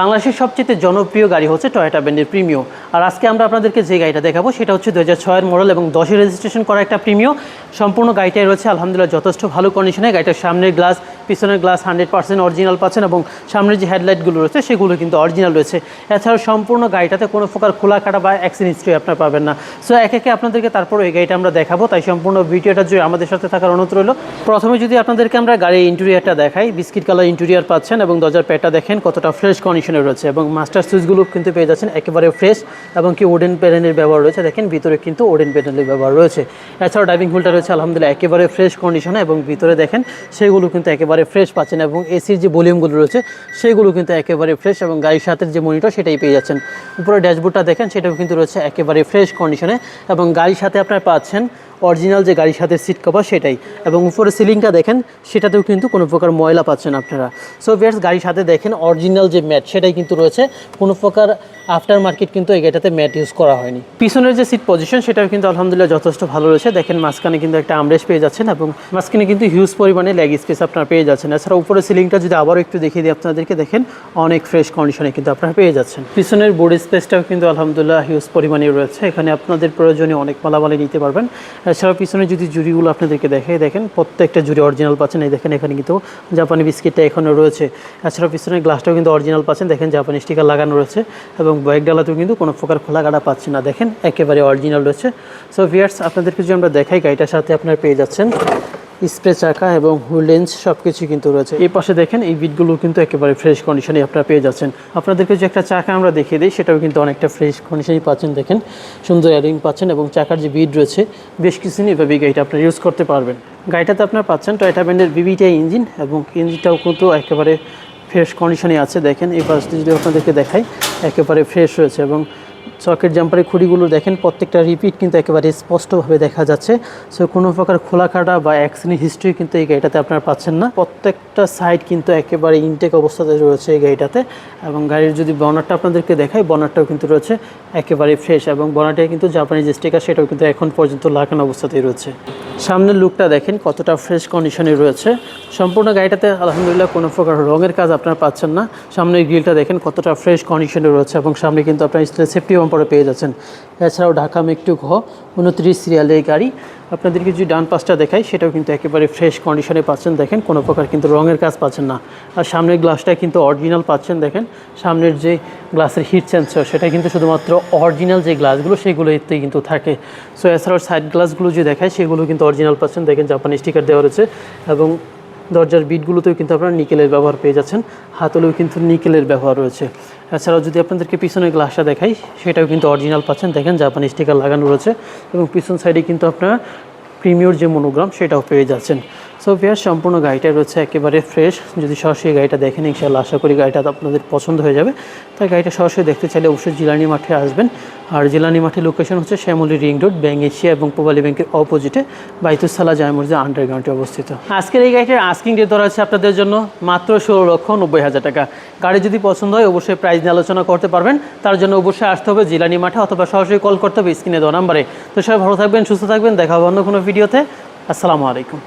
বাংলাদেশের সবচেয়ে জনপ্রিয় গাড়ি হচ্ছে টয়োটা ব্র্যান্ডের প্রিমিও আর আজকে আমরা আপনাদেরকে যে গাড়িটা দেখাবো, সেটা হচ্ছে দু হাজার ছয়ের মডেল এবং দশে রেজিস্ট্রেশন করা একটা প্রিমিও সম্পূর্ণ গাড়িটাই রয়েছে, আলহামদুলিল্লাহ যথেষ্ট ভালো কন্ডিশনে গাড়িটার সামনের গ্লাস পিছনের গ্লাস হান্ড্রেড পার্সেন্ট অরিজিনাল পাচ্ছেন এবং সামনের যে হেডলাইটগুলো রয়েছে, সেগুলো কিন্তু অরিজিনাল রয়েছে। এছাড়াও সম্পূর্ণ গাড়িটাতে কোনো প্রকার খোলা কাটা বা অ্যাক্সিডেন্ট হিস্ট্রি আপনার পাবেন না। সো এক একে আপনাদেরকে তারপর এই গাড়িটা আমরা দেখাবো। তাই সম্পূর্ণ ভিডিওটা জুড়ে আমাদের সাথে থাকার অনুরোধ রইল। প্রথমে যদি আপনাদেরকে আমরা গাড়ির ইন্টেরিয়ারটা দেখাই বিস্কিট কালার ইন্টেরিয়ার পাচ্ছেন এবং দরজার প্যাডটা দেখেন, কতটা ফ্রেশ কন্ডিশনে রয়েছে এবং মাস্টার সুইচগুলো কিন্তু পেয়ে যাচ্ছেন, একেবারে ফ্রেশ এবং কি ওডেন প্যানেলের ব্যবহার রয়েছে। দেখেন, ভিতরে কিন্তু ওডেন প্যানেলের ব্যবহার রয়েছে। এছাড়াও ড্রাইভিং হুলটা রয়েছে আলহামদুলিল্লাহ, একেবারে ফ্রেশ কন্ডিশনে এবং ভিতরে দেখেন, সেগুলো কিন্তু একেবারে ফ্রেশ পাচ্ছেন এবং এসির যে ভলিউমগুলো রয়েছে, সেগুলো কিন্তু একেবারে ফ্রেশ এবং গাড়ির সাথে যে মনিটর সেটাই পেয়ে যাচ্ছেন। উপরে ড্যাশবোর্ডটা দেখেন, সেটাও কিন্তু রয়েছে একেবারে ফ্রেশ কন্ডিশনে এবং গাড়ির সাথে আপনার পাচ্ছেন অরিজিনাল যে গাড়ির সাথে সিট কভার সেটাই। এবং উপরে সিলিংটা দেখেন, সেটাতেও কিন্তু কোনো প্রকার ময়লা পাচ্ছেন আপনারা। সো ভিয়ার্স গাড়ির সাথে দেখেন, অরিজিনাল যে ম্যাট সেটাই কিন্তু রয়েছে। কোনো প্রকার আফটার মার্কেট কিন্তু এই গাড়িটাতে ম্যাট ইউজ করা হয়নি। পিছনের যে সিট পজিশন সেটাও কিন্তু আলহামদুলিল্লাহ যথেষ্ট ভালো রয়েছে। দেখেন, মাঝখানে কিন্তু একটা আমরেশ পেয়ে যাচ্ছেন এবং মাঝখানে কিন্তু হিউজ পরিমাণে লেগ স্পেস আপনারা পেয়ে যাচ্ছেন। এছাড়া উপরে সিলিংটা যদি আবারও একটু দেখিয়ে দিই আপনাদেরকে, দেখেন, অনেক ফ্রেশ কন্ডিশনে কিন্তু আপনারা পেয়ে যাচ্ছেন। পিছনের বোর্ড স্পেসটাও কিন্তু আলহামদুলিল্লাহ হিউজ পরিমাণে রয়েছে। এখানে আপনাদের প্রয়োজনে অনেক মালামালি নিতে পারবেন। এছাড়াও পিছনে যদি জুড়িগুলো আপনাদেরকে দেখে দেখেন প্রত্যেকটা জুড়ি অরিজিনাল পাচ্ছেন। এই দেখেন এখানে কিন্তু জাপানি বিস্কিটটা এখনও রয়েছে। এছাড়াও পিছনে গ্লাসটাও কিন্তু অরিজিনাল পাচ্ছেন। দেখেন জাপানি স্টিকার লাগানো রয়েছে এবং বাইক ডালাতেও কিন্তু কোনো প্রকার খোলা গাড়া পাচ্ছে না। দেখেন একেবারে অরিজিনাল রয়েছে। সো ভিয়ার্স আপনাদেরকে যদি আমরা দেখাই, গাড়িটার সাথে আপনারা পেয়ে যাচ্ছেন স্প্রে চাকা এবং লেন্স সব কিছু কিন্তু রয়েছে। এই পাশে দেখেন, এই বিটগুলো কিন্তু একেবারে ফ্রেশ কন্ডিশনে আপনারা পেয়ে যাচ্ছেন। আপনাদেরকে যে একটা চাকা আমরা দেখিয়ে দিই, সেটাও কিন্তু অনেকটা ফ্রেশ কন্ডিশনেই পাচ্ছেন। দেখেন, সুন্দর অ্যারিং পাচ্ছেন এবং চাকার যে বিট রয়েছে, বেশ কিছুদিন এভাবে গাড়িটা আপনারা ইউজ করতে পারবেন। গাড়িটাতে আপনারা পাচ্ছেন টয়টা ব্র্যান্ডের বিবিটিআই ইঞ্জিন এবং ইঞ্জিনটাও কিন্তু একেবারে ফ্রেশ কন্ডিশনে আছে। দেখেন, এই পাশে যদি আপনাদেরকে দেখাই, একেবারে ফ্রেশ রয়েছে এবং চকের জাম্পারের খুঁড়িগুলো দেখেন, প্রত্যেকটা রিপিট কিন্তু একেবারে স্পষ্টভাবে দেখা যাচ্ছে। সো কোনো প্রকার খোলা কাটা বা অ্যাক্সিডেন্ট হিস্ট্রি কিন্তু এই গাড়িটাতে আপনারা পাচ্ছেন না। প্রত্যেকটা সাইড কিন্তু একেবারে ইনটেক অবস্থাতে রয়েছে এই গাড়িটাতে। এবং গাড়ির যদি বনারটা আপনাদেরকে দেখাই বনারটাও কিন্তু রয়েছে একেবারে ফ্রেশ এবং বনারটায় কিন্তু জাপানি যে স্টিকার সেটাও কিন্তু এখন পর্যন্ত লাগানো অবস্থাতেই রয়েছে। সামনের লুকটা দেখেন, কতটা ফ্রেশ কন্ডিশনে রয়েছে। সম্পূর্ণ গাড়িটাতে আলহামদুলিল্লাহ কোনো প্রকার রঙের কাজ আপনারা পাচ্ছেন না। সামনের গ্রিলটা দেখেন, কতটা ফ্রেশ কন্ডিশনে রয়েছে এবং সামনে কিন্তু আপনার সেফটি বাম্পারও পেয়ে যাচ্ছেন। এছাড়াও ঢাকা মেকটু ঘ উনত্রিশ সিরিয়ালের গাড়ি। আপনাদেরকে যদি ডান পাশটা দেখাই, সেটাও কিন্তু একেবারে ফ্রেশ কন্ডিশনে পাচ্ছেন, দেখেন। কোনো প্রকার কিন্তু রঙের কাজ পাচ্ছেন না। আর সামনের গ্লাসটা কিন্তু অরিজিনাল পাচ্ছেন, দেখেন। সামনের যে গ্লাসের হিট সেন্সর সেটা কিন্তু শুধুমাত্র অরিজিনাল যে গ্লাসগুলো সেগুলোতেই কিন্তু থাকে। সো এছাড়াও সাইড গ্লাসগুলো যে দেখায় সেগুলো কিন্তু অরিজিনাল পাচ্ছেন, দেখেন জাপানি স্টিকার দেওয়া রয়েছে। এবং দরজার বিটগুলোতেও কিন্তু আপনারা নিকেলের ব্যবহার পেয়ে যাচ্ছেন। হাতলেও কিন্তু নিকেলের ব্যবহার রয়েছে। এছাড়াও যদি আপনাদেরকে পিছনের গ্লাসটা দেখাই, সেটাও কিন্তু অরিজিনাল পাচ্ছেন। দেখেন জাপানি স্টিকার লাগানো রয়েছে এবং পিছন সাইডে কিন্তু আপনারা প্রিমিয়র যে মনোগ্রাম সেটাও পেয়ে যাচ্ছেন। সো ভিয়ার সম্পূর্ণ গাড়িটা রয়েছে একেবারে ফ্রেশ যদি সরাসরি গাড়িটা দেখেন ইনশাল্লাহ আশা করি গাড়িটা আপনাদের পছন্দ হয়ে যাবে। তাই গাড়িটা সরাসরি দেখতে চাইলে অবশ্যই জিলানি মাঠে আসবেন। আর জিলানি মাঠের লোকেশন হচ্ছে Shyamoli ring road bank Asia এবং পোবালি ব্যাংকের অপোজিটে বাইতুসালা জায়মুরজা আন্ডারগ্রাউন্ডে অবস্থিত। আজকের এই গাড়িটার আস্কিং রেট ধরা আছে আপনাদের জন্য মাত্র ষোলো লক্ষ নব্বই হাজার টাকা। গাড়ি যদি পছন্দ হয়, অবশ্যই প্রাইস নিয়ে আলোচনা করতে পারবেন। তার জন্য অবশ্যই আসতে হবে জিলানি মাঠে অথবা সরাসরি কল করতে হবে স্ক্রিনে দেওয়া নাম্বারে। তো সবাই ভালো থাকবেন, সুস্থ থাকবেন। দেখা হবে অন্য কোনো ভিডিওতে আসসালামু আলাইকুম।